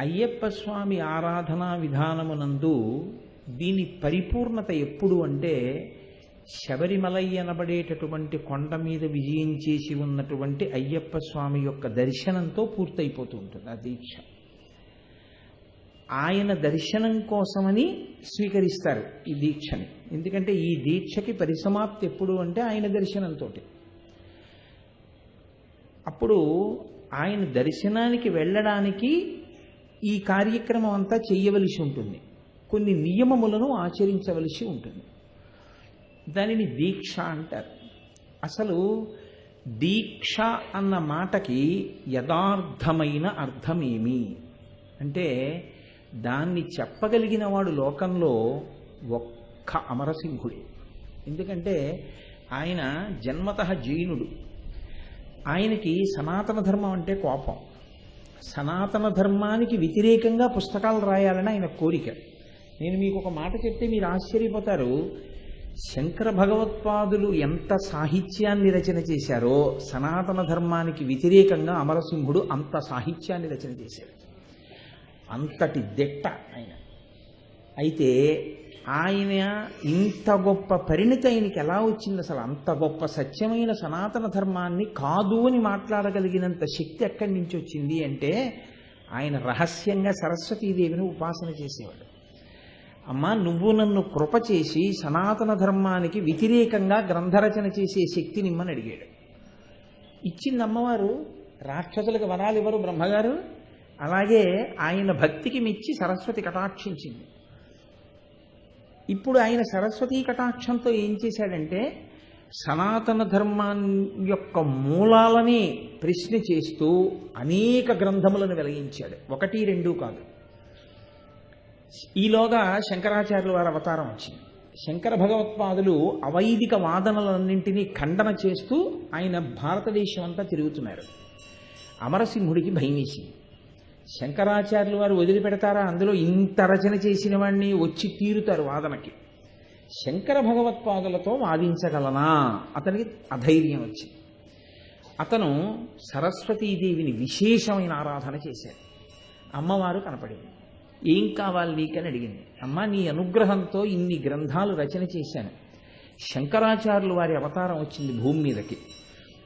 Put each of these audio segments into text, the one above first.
అయ్యప్ప స్వామి ఆరాధనా విధానమునందు దీని పరిపూర్ణత ఎప్పుడు అంటే శబరిమలై అనబడేటటువంటి కొండ మీద విజయం చేసి ఉన్నటువంటి అయ్యప్ప స్వామి యొక్క దర్శనంతో పూర్తయిపోతూ ఉంటుంది ఆ దీక్ష. ఆయన దర్శనం కోసమని స్వీకరిస్తారు ఈ దీక్షని. ఎందుకంటే ఈ దీక్షకి పరిసమాప్తి ఎప్పుడు అంటే ఆయన దర్శనంతో అప్పుడు ఆయన దర్శనానికి వెళ్ళడానికి ఈ కార్యక్రమం అంతా చేయవలసి ఉంటుంది. కొన్ని నియమములను ఆచరించవలసి ఉంటుంది. దానిని దీక్ష అంటారు. అసలు దీక్ష అన్న మాటకి యథార్థమైన అర్థమేమి? అంటే దాన్ని చెప్పగలిగిన వాడు లోకంలో ఒక్క అమరసింహుడే. ఎందుకంటే ఆయన జన్మత జైనుడు. ఆయనకి సనాతన ధర్మం అంటే కోపం. సనాతన ధర్మానికి వ్యతిరేకంగా పుస్తకాలు రాయాలని ఆయన కోరిక. నేను మీకు ఒక మాట చెప్తే మీరు ఆశ్చర్యపోతారు. శంకర భగవత్పాదులు ఎంత సాహిత్యాన్ని రచన చేశారో సనాతన ధర్మానికి వ్యతిరేకంగా అమరసింహుడు అంత సాహిత్యాన్ని రచన చేశారు అంతటి దిట్ట ఆయన. అయితే ఆయన ఇంత గొప్ప పరిణితి ఆయనకి ఎలా వచ్చింది అసలు? అంత గొప్ప సత్యమైన సనాతన ధర్మాన్ని కాదు అని మాట్లాడగలిగినంత శక్తి ఎక్కడి నుంచి వచ్చింది అంటే ఆయన రహస్యంగా సరస్వతీదేవిని ఉపాసన చేసేవాడు. అమ్మ నువ్వు నన్ను కృప చేసి సనాతన ధర్మానికి వ్యతిరేకంగా గ్రంథరచన చేసే శక్తి నిమ్మని అడిగాడు. ఇచ్చింది అమ్మవారు రాక్షసులకు వరాలు ఇవ్వరు బ్రహ్మగారు. అలాగే ఆయన భక్తికి మెచ్చి సరస్వతి కటాక్షించింది. ఇప్పుడు ఆయన సరస్వతీ కటాక్షంతో ఏం చేశాడంటే సనాతన ధర్మాన్ యొక్క మూలాలని ప్రశ్న చేస్తూ అనేక గ్రంథములను వెలిగించాడు. ఒకటి రెండు కాదు. ఈలోగా శంకరాచార్యుల వారి అవతారం వచ్చింది. శంకర భగవత్పాదులు అవైదిక వాదనలన్నింటినీ ఖండన చేస్తూ ఆయన భారతదేశం అంతా తిరుగుతున్నారు. అమరసింహుడికి భయమేసింది. శంకరాచార్యులు వారు వదిలిపెడతారా? అందులో ఇంత రచన చేసిన వాడిని వచ్చి తీరుతారు వాదనకి. శంకర భగవత్పాదులతో వాదించగలనా? అతనికి అధైర్యం వచ్చింది. అతను సరస్వతీదేవిని విశేషమైన ఆరాధన చేశాడు. అమ్మవారు కనపడింది. ఏం కావాలి నీకని అడిగింది. అమ్మ నీ అనుగ్రహంతో ఇన్ని గ్రంథాలు రచన చేశాను. శంకరాచార్యులు వారి అవతారం వచ్చింది భూమి మీదకి.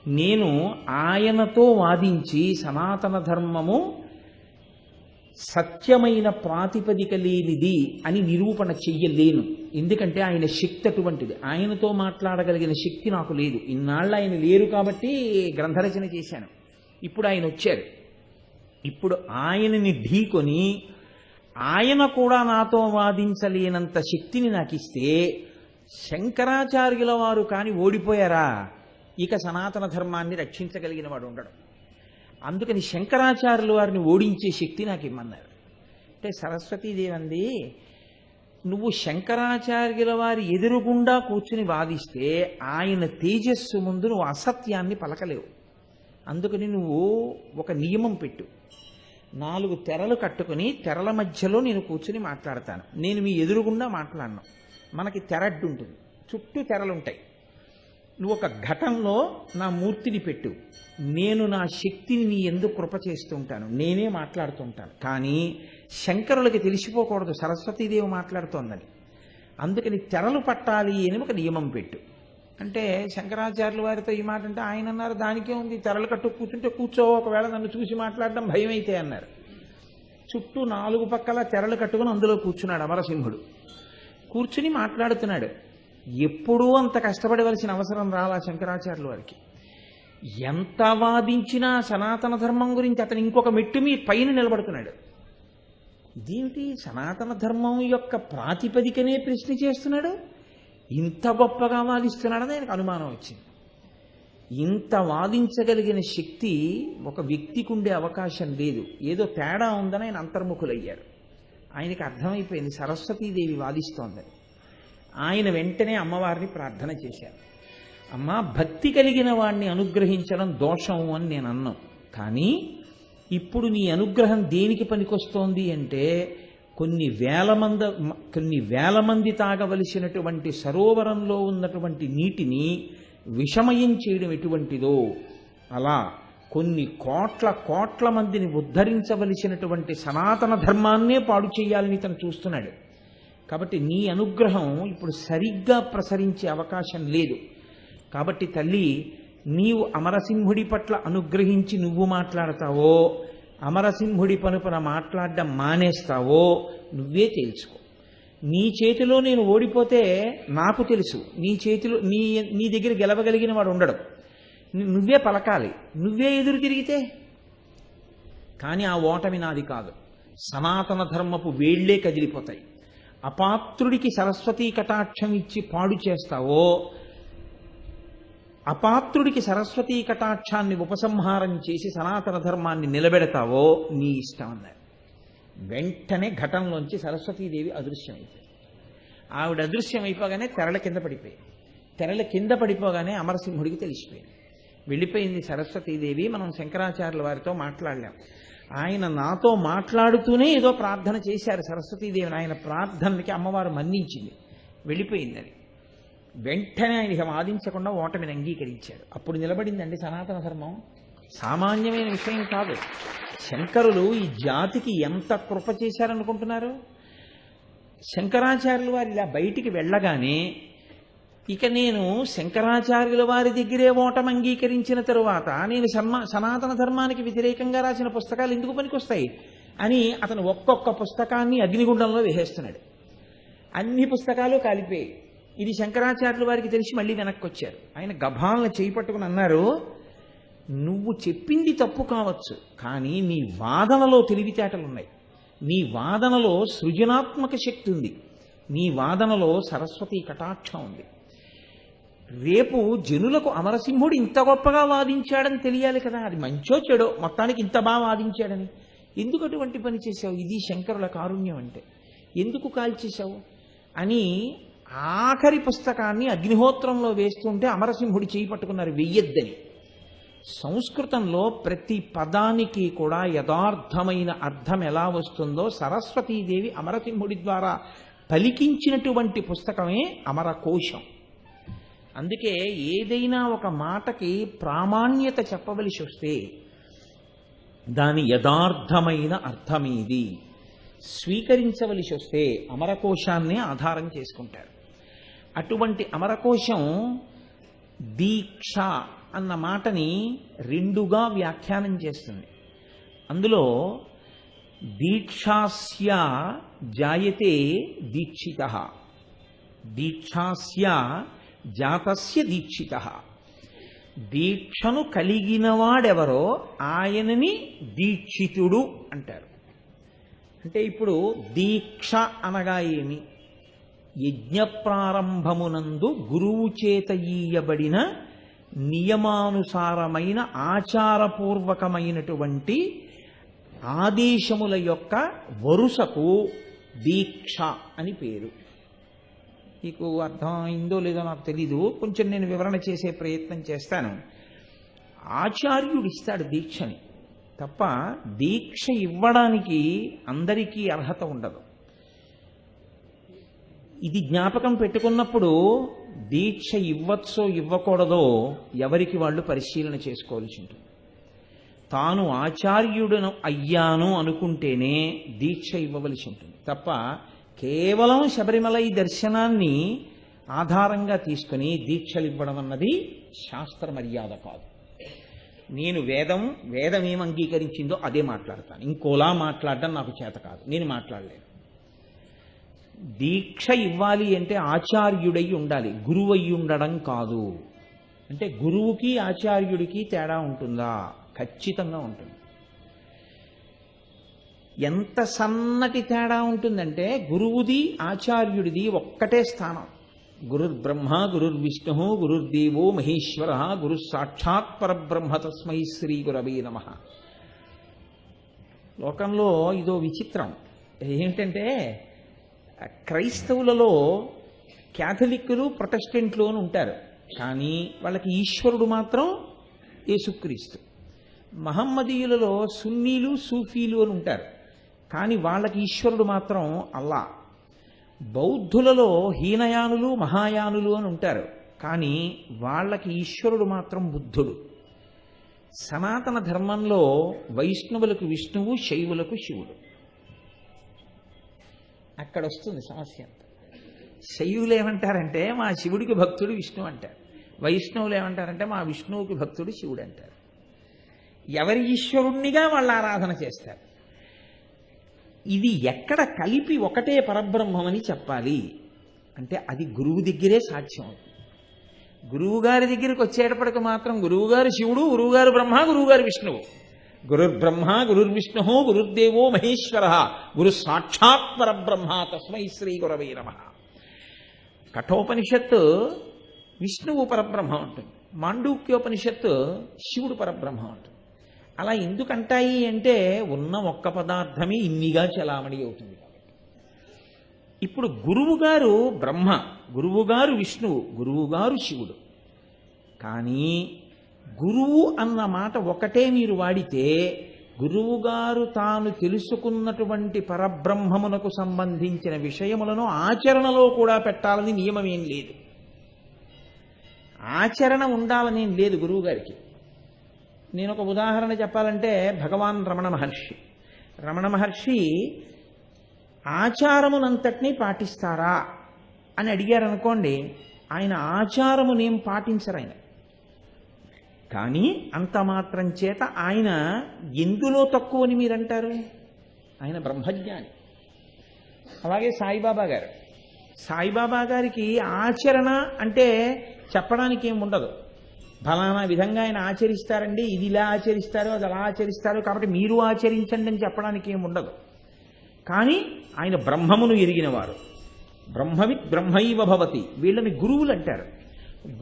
నేను ఆయనతో వాదించి సనాతన ధర్మము సత్యమైన ప్రాతిపదిక లేనిది అని నిరూపణ చెయ్యలేను. ఎందుకంటే ఆయన శక్తి అటువంటిది. ఆయనతో మాట్లాడగలిగిన శక్తి నాకు లేదు. ఇన్నాళ్ళు ఆయన లేరు కాబట్టి గ్రంథరచన చేశాను. ఇప్పుడు ఆయన వచ్చారు. ఇప్పుడు ఆయనని ఢీకొని ఆయన కూడా నాతో వాదించలేనంత శక్తిని నాకు ఇస్తే శంకరాచార్యుల వారు కానీ ఓడిపోయారా? ఇక సనాతన ధర్మాన్ని రక్షించగలిగిన వాడు ఉండడం. అందుకని శంకరాచార్యులు వారిని ఓడించే శక్తి నాకు ఇమ్మన్నారు అంటే సరస్వతీదేవి నువ్వు శంకరాచార్యుల వారి ఎదురుగుండా కూర్చుని వాదిస్తే ఆయన తేజస్సు ముందు నువ్వు అసత్యాన్ని పలకలేవు. అందుకని నువ్వు ఒక నియమం పెట్టు. నాలుగు తెరలు కట్టుకుని తెరల మధ్యలో నేను కూర్చుని మాట్లాడతాను. నేను మీ ఎదురుగుండా మాట్లాడను. మనకి తెరడ్డు ఉంటుంది. చుట్టూ తెరలుంటాయి. నువ్వు ఒక ఘటంలో నా మూర్తిని పెట్టు. నేను నా శక్తిని నీ ఎందుకు కృప చేస్తుంటాను నేనే మాట్లాడుతుంటాను కానీ శంకరులకి తెలిసిపోకూడదు. సరస్వతీదేవి మాట్లాడుతోందని. అందుకని తెరలు పట్టాలి అని ఒక నియమం పెట్టు. అంటే శంకరాచార్యుల వారితో ఈ మాట అంటే ఆయన అన్నారు దానికే ఉంది. తెరలు కట్టు కూర్చుంటే కూర్చో. ఒకవేళ నన్ను చూసి మాట్లాడడం భయం అయితే అన్నారు. చుట్టూ నాలుగు పక్కల తెరలు కట్టుకుని అందులో కూర్చున్నాడు అమరసింహుడు. కూర్చుని మాట్లాడుతున్నాడు. ఎప్పుడూ అంత కష్టపడవలసిన అవసరం రాలా శంకరాచార్యుల వారికి. ఎంత వాదించినా సనాతన ధర్మం గురించి అతను ఇంకొక మెట్టు మీ పైన నిలబడుతున్నాడు. ఇదేమిటి సనాతన ధర్మం యొక్క ప్రాతిపదికనే ప్రశ్న చేస్తున్నాడు? ఇంత గొప్పగా వాదిస్తున్నాడని ఆయనకు అనుమానం వచ్చింది. ఇంత వాదించగలిగిన శక్తి ఒక వ్యక్తికి ఉండే అవకాశం లేదు. ఏదో తేడా ఉందని ఆయన అంతర్ముఖులయ్యారు. ఆయనకి అర్థమైపోయింది సరస్వతీదేవి వాదిస్తోందని. ఆయన వెంటనే అమ్మవారిని ప్రార్థన చేశారు. అమ్మ భక్తి కలిగిన వాణ్ణి అనుగ్రహించడం దోషం అని నేను అన్నాం. కానీ ఇప్పుడు నీ అనుగ్రహం దేనికి పనికొస్తోంది అంటే కొన్ని వేల మంది కొన్ని వేల మంది తాగవలసినటువంటి సరోవరంలో ఉన్నటువంటి నీటిని విషమయం చేయడం ఎటువంటిదో అలా కొన్ని కోట్ల కోట్ల మందిని ఉద్ధరించవలసినటువంటి సనాతన ధర్మాన్నే పాడు చేయాలని తను చూస్తున్నాడు. కాబట్టి నీ అనుగ్రహం ఇప్పుడు సరిగ్గా ప్రసరించే అవకాశం లేదు. కాబట్టి తల్లి నీవు అమరసింహుడి పట్ల అనుగ్రహించి నువ్వు మాట్లాడతావో అమరసింహుడి పనుపన మాట్లాడడం మానేస్తావో నువ్వే తేల్చుకో నీ చేతిలో నేను ఓడిపోతే నాకు తెలుసు. నీ చేతిలో నీ నీ దగ్గర గెలవగలిగిన వాడు ఉండడు. నువ్వే పలకాలి. నువ్వే ఎదురు తిరిగితే? కానీ ఆ ఓటమి నాది కాదు. సనాతన ధర్మపు వేళ్ళే కదిలిపోతాయి. అపాత్రుడికి సరస్వతీ కటాక్షం ఇచ్చి పాడు చేస్తావో అపాత్రుడికి సరస్వతీ కటాక్షాన్ని ఉపసంహారం చేసి సనాతన ధర్మాన్ని నిలబెడతావో నీ ఇష్టం అన్నారు వెంటనే ఘటంలోంచి సరస్వతీదేవి అదృశ్యమైపోయింది. ఆవిడ అదృశ్యం అయిపోగానే తెరల కింద పడిపోయింది. తెరల కింద పడిపోగానే అమరసింహుడికి తెలిసిపోయింది. వెళ్ళిపోయింది సరస్వతీదేవి మనం శంకరాచార్యుల వారితో మాట్లాడలేం. ఆయన నాతో మాట్లాడుతూనే ఏదో ప్రార్థన చేశారు సరస్వతీదేవిని. ఆయన ప్రార్థనకి అమ్మవారు మన్నించింది. వెళ్ళిపోయిందని వెంటనే ఆయన ఇక వాదించకుండా ఓటమిని అంగీకరించాడు. అప్పుడు నిలబడిందండి సనాతన ధర్మం. సామాన్యమైన విషయం కాదు. శంకరులు ఈ జాతికి ఎంత కృప చేశారనుకుంటున్నారు? శంకరాచార్యులు వారు ఇలా బయటికి వెళ్ళగానే ఇక నేను శంకరాచార్యుల వారి దగ్గరే ఓటం అంగీకరించిన తరువాత నేను సన్మా సనాతన ధర్మానికి వ్యతిరేకంగా రాసిన పుస్తకాలు ఎందుకు పనికొస్తాయి? అని అతను ఒక్కొక్క పుస్తకాన్ని అగ్నిగుండంలో వేసేస్తున్నాడు. అన్ని పుస్తకాలు కాలిపోయాయి. ఇది శంకరాచార్యుల వారికి తెలిసి మళ్ళీ వెనక్కి వచ్చారు ఆయన గభాలను చేపట్టుకుని అన్నారు నువ్వు చెప్పింది తప్పు కావచ్చు కానీ నీ వాదనలో తెలివితేటలు ఉన్నాయి నీ వాదనలో సృజనాత్మక శక్తి ఉంది. నీ వాదనలో సరస్వతి కటాక్షం ఉంది. రేపు జనులకు అమరసింహుడు ఇంత గొప్పగా వాదించాడని తెలియాలి కదా. అది మంచో చెడో? మొత్తానికి ఇంత బాగా వాదించాడని. ఎందుకు అటువంటి పని చేశావు? ఇది శంకరుల కారుణ్యం అంటే. ఎందుకు కాల్చేశావు? అని ఆఖరి పుస్తకాన్ని అగ్నిహోత్రంలో వేస్తుంటే అమరసింహుడి చేయి పట్టుకున్నారు వెయ్యొద్దని. సంస్కృతంలో ప్రతి పదానికి కూడా యథార్థమైన అర్థం ఎలా వస్తుందో సరస్వతీదేవి అమరసింహుడి ద్వారా పలికించినటువంటి పుస్తకమే అమరకోశం. అందుకే ఏదైనా ఒక మాటకి ప్రామాణ్యత చెప్పవలసి వస్తే దాని యథార్థమైన అర్థమేది? స్వీకరించవలసి వస్తే అమరకోశాన్ని ఆధారం చేసుకుంటారు. అటువంటి అమరకోశం దీక్ష అన్న మాటని రెండుగా వ్యాఖ్యానం చేస్తుంది. అందులో దీక్షాస్య జాయతే దీక్షిత. దీక్షాస్య జాతస్య దీక్షిత. దీక్షను కలిగినవాడెవరో ఆయనని దీక్షితుడు అంటారు. అంటే ఇప్పుడు దీక్ష అనగా ఏమి? యజ్ఞ ప్రారంభమునందు గురువు చేత ఈయబడిన నియమానుసారమైన ఆచారపూర్వకమైనటువంటి ఆదేశముల యొక్క వరుసకు దీక్ష అని పేరు. మీకు అర్థమైందో లేదో నాకు తెలీదు. కొంచెం నేను వివరణ చేసే ప్రయత్నం చేస్తాను. ఆచార్యుడు ఇస్తాడు దీక్షని. తప్ప దీక్ష ఇవ్వడానికి అందరికీ అర్హత ఉండదు. ఇది జ్ఞాపకం పెట్టుకున్నప్పుడు దీక్ష ఇవ్వచ్చో ఇవ్వకూడదో ఎవరికి వాళ్ళు పరిశీలన చేసుకోవాల్సి ఉంటుంది. తాను ఆచార్యుడను అయ్యాను అనుకుంటేనే దీక్ష ఇవ్వవలసి ఉంటుంది. తప్ప కేవలం శబరిమలై దర్శనాన్ని ఆధారంగా తీసుకుని దీక్షలు ఇవ్వడం అన్నది శాస్త్ర మర్యాద కాదు. నేను వేదం వేదం ఏం అంగీకరించిందో అదే మాట్లాడతాను. ఇంకోలా మాట్లాడడం నాకు చేత కాదు. నేను మాట్లాడలేను. దీక్ష ఇవ్వాలి అంటే ఆచార్యుడై ఉండాలి. గురువు అయి ఉండడం కాదు. అంటే గురువుకి ఆచార్యుడికి తేడా ఉంటుందా? ఖచ్చితంగా ఉంటుంది. ఎంత సన్నటి తేడా ఉంటుందంటే గురువుది ఆచార్యుడిది ఒక్కటే స్థానం. గురుర్బ్రహ్మ గురుర్విష్ణు గురుర్దేవో మహేశ్వర గురు సాక్షాత్ పరబ్రహ్మ తస్మై శ్రీ గురవే నమ. లోకంలో ఇదో విచిత్రం. ఏంటంటే క్రైస్తవులలో క్యాథలిక్కులు ప్రొటెస్టెంట్లు అని ఉంటారు. కానీ వాళ్ళకి ఈశ్వరుడు మాత్రం యేసుక్రీస్తు. మహమ్మదీయులలో సున్నీలు సూఫీలు అని ఉంటారు. కానీ వాళ్ళకి ఈశ్వరుడు మాత్రం అల్లా. బౌద్ధులలో హీనయానులు మహాయానులు అని ఉంటారు. కానీ వాళ్ళకి ఈశ్వరుడు మాత్రం బుద్ధుడు. సనాతన ధర్మంలో వైష్ణవులకు విష్ణువు శైవులకు శివుడు. అక్కడ వస్తుంది సమస్య అంతా. శైవులు ఏమంటారంటే మా శివుడికి భక్తుడు విష్ణువు అంటారు. వైష్ణవులు ఏమంటారంటే మా విష్ణువుకి భక్తుడు శివుడు అంటారు. ఎవరి ఈశ్వరుణ్ణిగా వాళ్ళు ఆరాధన చేస్తారు? ఇది ఎక్కడ కలిపి ఒకటే పరబ్రహ్మమని చెప్పాలి. అంటే అది గురువు దగ్గరే సాధ్యం. అవుతుంది గురువు దగ్గరికి వచ్చేటప్పటికి మాత్రం గురువుగారు శివుడు గురువుగారు బ్రహ్మ గురువుగారు విష్ణువు. గురుర్బ్రహ్మ గురుర్విష్ణు గురుర్దేవో మహేశ్వర గురు సాక్షాత్ పరబ్రహ్మ తస్మై శ్రీ గురవై నమ. కఠోపనిషత్తు విష్ణువు పరబ్రహ్మ ఉంటుంది. మాండూక్యోపనిషత్తు శివుడు పరబ్రహ్మ ఉంటుంది. అలా ఎందుకంటాయి అంటే ఉన్న ఒక్క పదార్థమే ఇన్నిగా చలామణి అవుతుంది కాబట్టి. ఇప్పుడు గురువుగారు బ్రహ్మ గురువుగారు విష్ణువు గురువుగారు శివుడు. కానీ గురువు అన్న మాట ఒకటే మీరు వాడితే గురువుగారు తాను తెలుసుకున్నటువంటి పరబ్రహ్మమునకు సంబంధించిన విషయములను ఆచరణలో కూడా పెట్టాలని నియమం ఏం లేదు. ఆచరణ ఉండాలని ఏం లేదు గురువుగారికి. నేను ఒక ఉదాహరణ చెప్పాలంటే భగవాన్ రమణ మహర్షి. రమణ మహర్షి ఆచారమునంతటినీ పాటిస్తారా అని అడిగారనుకోండి ఆయన ఆచారమునేం పాటించరు ఆయన కానీ అంత మాత్రం చేత ఆయన ఎందులో తక్కువని మీరంటారు? ఆయన బ్రహ్మజ్ఞాని. అలాగే సాయిబాబా గారు. సాయిబాబా గారికి ఆచరణ అంటే చెప్పడానికి ఏం ఉండదు. ఫలానా విధంగా ఆయన ఆచరిస్తారండి ఇది ఇలా ఆచరిస్తారు అది అలా ఆచరిస్తారు కాబట్టి మీరు ఆచరించండి అని చెప్పడానికి ఏమి ఉండదు. కానీ ఆయన బ్రహ్మమును ఎరిగినవారు. బ్రహ్మవిత్ బ్రహ్మైవ భవతి. వీళ్ళని గురువులు అంటారు.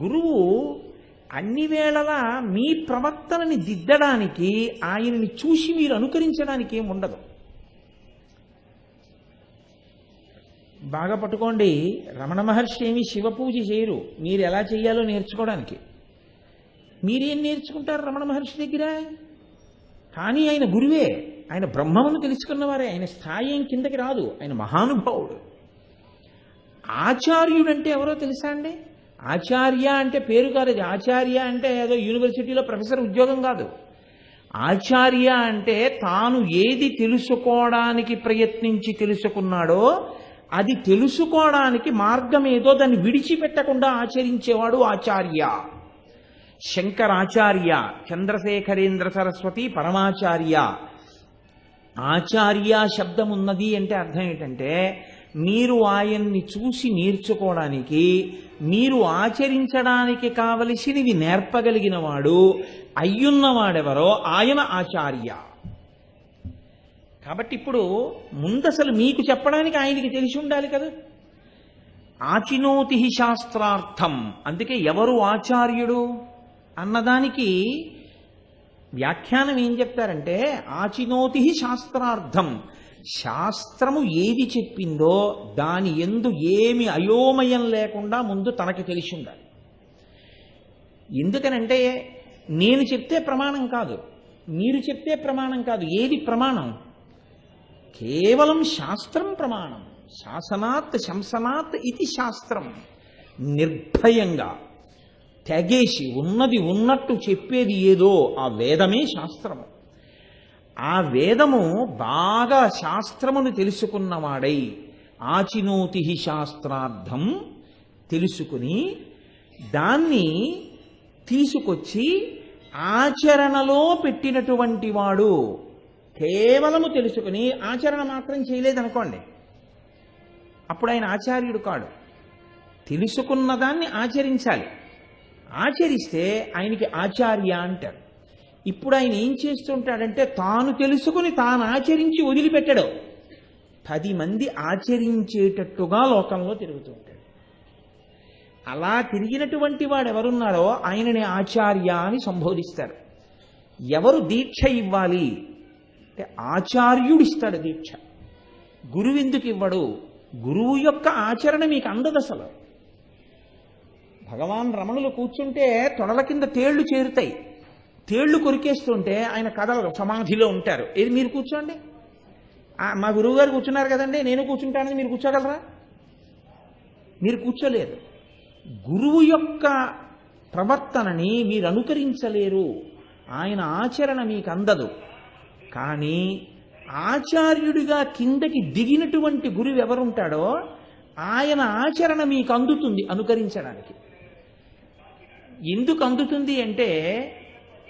గురువు అన్ని వేళలా మీ ప్రవర్తనని దిద్దడానికి ఆయనని చూసి మీరు అనుకరించడానికి ఏమి ఉండదు. బాగా పట్టుకోండి. రమణ మహర్షి ఏమి శివ పూజ చేయరు. మీరు ఎలా చేయాలో నేర్చుకోవడానికి. మీరేం నేర్చుకుంటారు రమణ మహర్షి దగ్గర? కానీ ఆయన గురువే. ఆయన బ్రహ్మమును తెలుసుకున్నవారే. ఆయన స్థాయి ఏం కిందకి రాదు. ఆయన మహానుభావుడు. ఆచార్యుడంటే ఎవరో తెలుసా అండి? ఆచార్య అంటే పేరు కాదు. ఆచార్య అంటే ఏదో యూనివర్సిటీలో ప్రొఫెసర్ ఉద్యోగం కాదు. ఆచార్య అంటే తాను ఏది తెలుసుకోవడానికి ప్రయత్నించి తెలుసుకున్నాడో అది తెలుసుకోవడానికి మార్గం ఏదో దాన్ని విడిచిపెట్టకుండా ఆచరించేవాడు ఆచార్య. శంకరాచార్య చంద్రశేఖరేంద్ర సరస్వతి పరమాచార్య. ఆచార్య శబ్దం ఉన్నది అంటే అర్థం ఏంటంటే మీరు ఆయన్ని చూసి నేర్చుకోవడానికి మీరు ఆచరించడానికి కావలసినవి నేర్పగలిగిన వాడు అయ్యున్నవాడెవరో ఆయన ఆచార్య. కాబట్టి ఇప్పుడు ముందసలు మీకు చెప్పడానికి ఆయనకి తెలిసి ఉండాలి కదా. ఆచినోతి శాస్త్రార్థం. అందుకే ఎవరు ఆచార్యుడు? అన్నదానికి వ్యాఖ్యానం ఏం చెప్తారంటే ఆచినోతి శాస్త్రార్థం. శాస్త్రము ఏది చెప్పిందో దాని ఎందు ఏమి అయోమయం లేకుండా ముందు తనకి తెలిసి ఉండాలి. ఎందుకనంటే నేను చెప్తే ప్రమాణం కాదు. మీరు చెప్తే ప్రమాణం కాదు. ఏది ప్రమాణం? కేవలం శాస్త్రం ప్రమాణం. శాసనాత్ శంసనాత్ ఇది శాస్త్రం. నిర్భయంగా. తెగేసి ఉన్నది ఉన్నట్టు చెప్పేది ఏదో ఆ వేదమే శాస్త్రము. ఆ వేదము బాగా శాస్త్రమును తెలుసుకున్నవాడై ఆచినోతి శాస్త్రార్థం తెలుసుకుని దాన్ని తీసుకొచ్చి ఆచరణలో పెట్టినటువంటి వాడు కేవలము తెలుసుకుని ఆచరణ మాత్రం చేయలేదనుకోండి. అప్పుడు ఆయన ఆచార్యుడు కాడు. తెలుసుకున్న దాన్ని ఆచరించాలి. ఆచరిస్తే ఆయనకి ఆచార్య అంటారు. ఇప్పుడు ఆయన ఏం చేస్తుంటాడంటే తాను తెలుసుకుని తాను ఆచరించి వదిలిపెట్టడు. పది మంది ఆచరించేటట్టుగా లోకంలో తిరుగుతూ ఉంటాడు. అలా తిరిగినటువంటి వాడు ఎవరున్నారో ఆయనని ఆచార్య అని సంబోధిస్తారు. ఎవరు దీక్ష ఇవ్వాలి? అంటే ఆచార్యుడు ఇస్తాడు దీక్ష. గురువు ఎందుకు ఇవ్వడు? గురువు యొక్క ఆచరణ మీకు అందదు అసలు. భగవాన్ రమణులు కూర్చుంటే తొడల కింద తేళ్ళు చేరుతాయి. తేళ్ళు కొరికేస్తుంటే ఆయన కథలు సమాధిలో ఉంటారు. ఏది మీరు కూర్చోండి. మా గురువు గారు కూర్చున్నారు కదండి నేను కూర్చుంటానని మీరు కూర్చోగలరా? మీరు కూర్చోలేరు. గురువు యొక్క ప్రవర్తనని మీరు అనుకరించలేరు. ఆయన ఆచరణ మీకు అందదు. కానీ ఆచార్యుడిగా కిందకి దిగినటువంటి గురువు ఎవరుంటాడో ఆయన ఆచరణ మీకు అందుతుంది అనుకరించడానికి. ఎందుకు అందుతుంది అంటే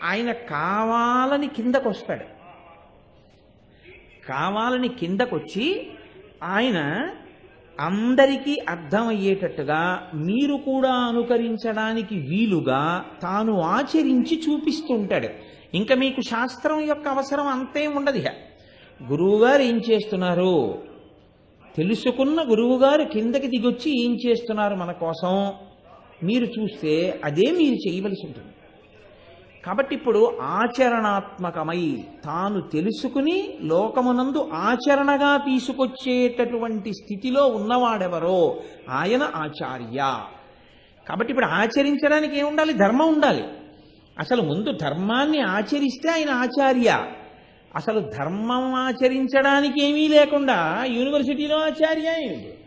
ఆయన కావాలని కిందకు వస్తాడు కావాలని కిందకొచ్చి ఆయన అందరికీ అర్థమయ్యేటట్టుగా మీరు కూడా అనుకరించడానికి వీలుగా తాను ఆచరించి చూపిస్తుంటాడు. ఇంకా మీకు శాస్త్రం యొక్క అవసరం అంతే ఉండదు ఇక గురువుగారు ఏం చేస్తున్నారు? తెలుసుకున్న గురువుగారు కిందకి దిగొచ్చి ఏం చేస్తున్నారు మన కోసం? మీరు చూస్తే అదే మీరు చేయవలసి ఉంటుంది. కాబట్టి ఇప్పుడు ఆచరణాత్మకమై తాను తెలుసుకుని లోకమునందు ఆచరణగా తీసుకొచ్చేటటువంటి స్థితిలో ఉన్నవాడెవరో ఆయన ఆచార్య. కాబట్టి ఇప్పుడు ఆచరించడానికి ఏముండాలి ధర్మం ఉండాలి. అసలు ముందు ధర్మాన్ని ఆచరిస్తే ఆయన ఆచార్య. అసలు ధర్మం ఆచరించడానికి ఏమీ లేకుండా యూనివర్సిటీలో ఆచార్య ఏమిటి?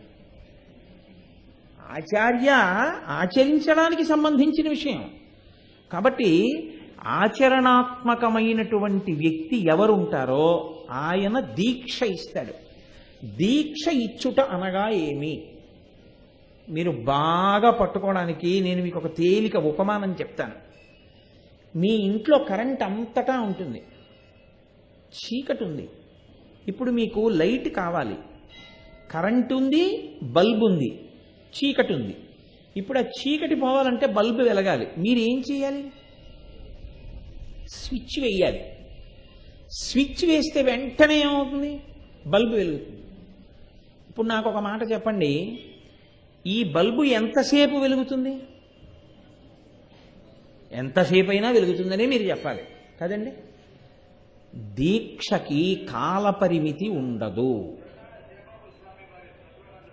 ఆచార్య ఆచరించడానికి సంబంధించిన విషయం. కాబట్టి ఆచరణాత్మకమైనటువంటి వ్యక్తి ఎవరుంటారో ఆయన దీక్ష ఇస్తాడు. దీక్ష ఇచ్చుట అనగా ఏమి? మీరు బాగా పట్టుకోవడానికి నేను మీకు ఒక తేలిక ఉపమానం చెప్తాను. మీ ఇంట్లో కరెంట్ అంతటా ఉంటుంది. చీకటి ఉంది ఇప్పుడు మీకు లైట్ కావాలి. కరెంట్ ఉంది బల్బ్ ఉంది. చీకటి ఉంది. ఇప్పుడు ఆ చీకటి పోవాలంటే బల్బు వెలగాలి. మీరు ఏం చేయాలి? స్విచ్ వేయాలి. స్విచ్ వేస్తే వెంటనే ఏమవుతుంది? బల్బు వెలుగుతుంది. ఇప్పుడు నాకు ఒక మాట చెప్పండి. ఈ బల్బు ఎంతసేపు వెలుగుతుంది? ఎంతసేపు అయినా వెలుగుతుందనే మీరు చెప్పాలి. కదండి? దీక్షకి కాలపరిమితి ఉండదు.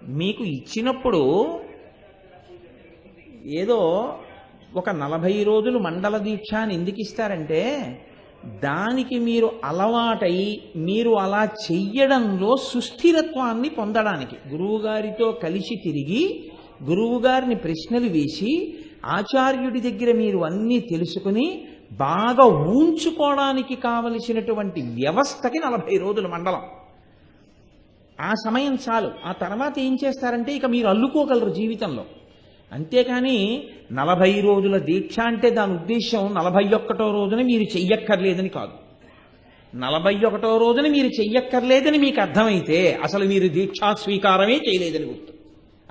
మీకు ఇచ్చినప్పుడు ఏదో ఒక నలభై రోజులు మండల దీక్ష అని ఎందుకు ఇస్తారంటే దానికి మీరు అలవాటై మీరు అలా చెయ్యడంలో సుస్థిరత్వాన్ని పొందడానికి. గురువుగారితో కలిసి తిరిగి గురువుగారిని ప్రశ్నలు వేసి ఆచార్యుడి దగ్గర మీరు అన్నీ తెలుసుకుని బాగా ఊంచుకోవడానికి కావలసినటువంటి వ్యవస్థకి నలభై రోజుల మండలం. ఆ సమయం చాలు. ఆ తర్వాత ఏం చేస్తారంటే ఇక మీరు అల్లుకోగలరు జీవితంలో. అంతేకాని నలభై రోజుల దీక్ష అంటే దాని ఉద్దేశం నలభై ఒక్కటో రోజున మీరు చెయ్యక్కర్లేదని కాదు. నలభై ఒకటో రోజున మీరు చెయ్యక్కర్లేదని మీకు అర్థమైతే అసలు మీరు దీక్షా స్వీకారమే చేయలేదని గుర్తు.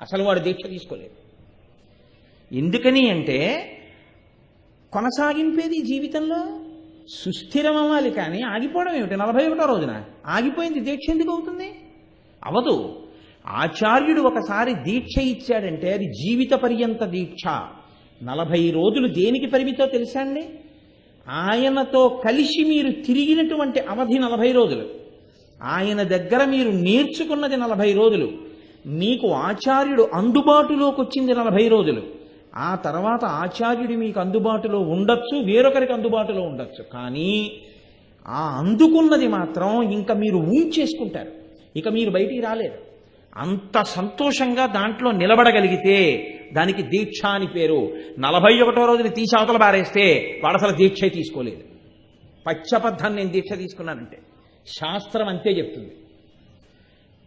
అసలు వాడు దీక్ష తీసుకోలేదు. ఎందుకని అంటే కొనసాగింపేది జీవితంలో సుస్థిరం అవ్వాలి కానీ ఆగిపోవడం ఏమిటి? నలభై ఒకటో రోజున? ఆగిపోయింది. దీక్ష ఎందుకు అవుతుంది? అవదు. ఆచార్యుడు ఒకసారి దీక్ష ఇచ్చాడంటే అది జీవిత పర్యంత దీక్ష. నలభై రోజులు దేనికి పరిమితో తెలుసా అండి? ఆయనతో కలిసి మీరు తిరిగినటువంటి అవధి నలభై రోజులు. ఆయన దగ్గర మీరు నేర్చుకున్నది నలభై రోజులు. మీకు ఆచార్యుడు అందుబాటులోకి వచ్చింది నలభై రోజులు. ఆ తర్వాత ఆచార్యుడు మీకు అందుబాటులో ఉండొచ్చు వేరొకరికి అందుబాటులో ఉండొచ్చు. కానీ ఆ అందుకున్నది మాత్రం ఇంకా మీరు ఊంచేసుకుంటారు ఇక మీరు బయటికి రాలేరు అంత సంతోషంగా దాంట్లో నిలబడగలిగితే దానికి దీక్ష అని పేరు. నలభై ఒకటో రోజుని తీసి అవతల బారేస్తే వాడు అసలు దీక్ష తీసుకోలేదు. పచ్చబద్ధాన్ని నేను దీక్ష తీసుకున్నానంటే. శాస్త్రం అంతే చెప్తుంది.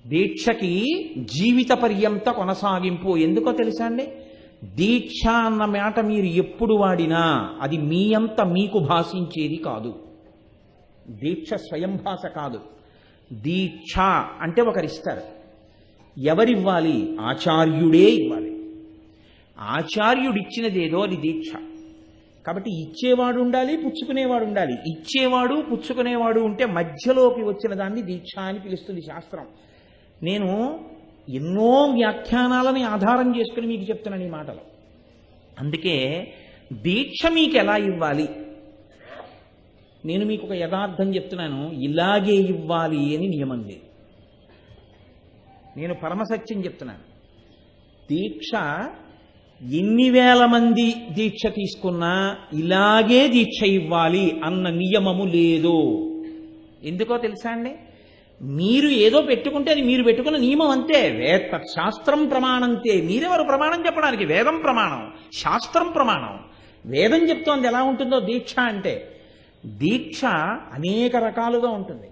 దీక్షకి జీవిత పర్యంత కొనసాగింపు ఎందుకో తెలుసా అండి? దీక్ష అన్న మాట మీరు ఎప్పుడు వాడినా అది మీ అంత మీకు భాషించేది కాదు. దీక్ష స్వయం భాష కాదు. దీక్ష అంటే ఒకరిస్తారు. ఎవరివ్వాలి? ఆచార్యుడే ఇవ్వాలి. ఆచార్యుడిచ్చినదేదో అది దీక్ష. కాబట్టి ఇచ్చేవాడు ఉండాలి పుచ్చుకునేవాడు ఉండాలి. ఇచ్చేవాడు పుచ్చుకునేవాడు ఉంటే మధ్యలోకి వచ్చిన దాన్ని దీక్ష అని పిలుస్తుంది శాస్త్రం. నేను ఎన్నో వ్యాఖ్యానాలని ఆధారం చేసుకుని మీకు చెప్తున్నాను ఈ మాటలు. అందుకే దీక్ష మీకు ఎలా ఇవ్వాలి? నేను మీకు ఒక యథార్థం చెప్తున్నాను ఇలాగే ఇవ్వాలి అని నియమం లేదు. నేను పరమసత్యం చెప్తున్నాను. దీక్ష ఎన్ని వేల మంది దీక్ష తీసుకున్నా ఇలాగే దీక్ష ఇవ్వాలి అన్న నియమము లేదు. ఎందుకో తెలుసా అండి? మీరు ఏదో పెట్టుకుంటే అది మీరు పెట్టుకున్న నియమం అంతే. వేద శాస్త్రం ప్రమాణంతే మీరెవరు ప్రమాణం చెప్పడానికి? వేదం ప్రమాణం. శాస్త్రం ప్రమాణం. వేదం చెప్తోంది ఎలా ఉంటుందో దీక్ష అంటే దీక్ష అనేక రకాలుగా ఉంటుంది.